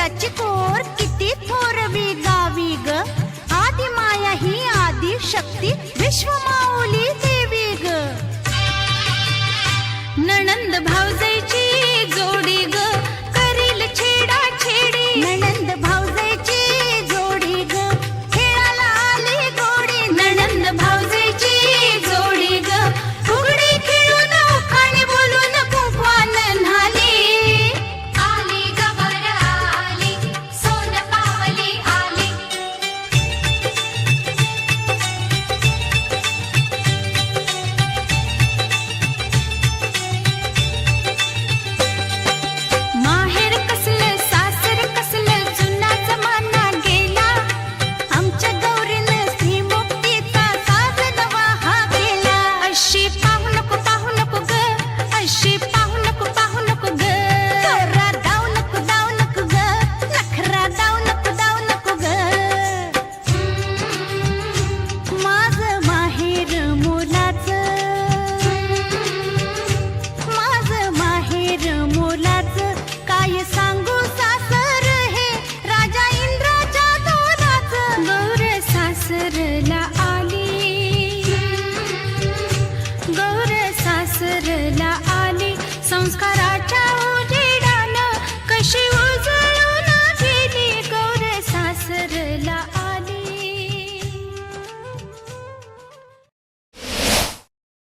चंद्राची कोर किती थोर गावी ग. आदि माया ही आदि शक्ती विश्व विश्वमाऊली देवी ग. नणंद भाऊजे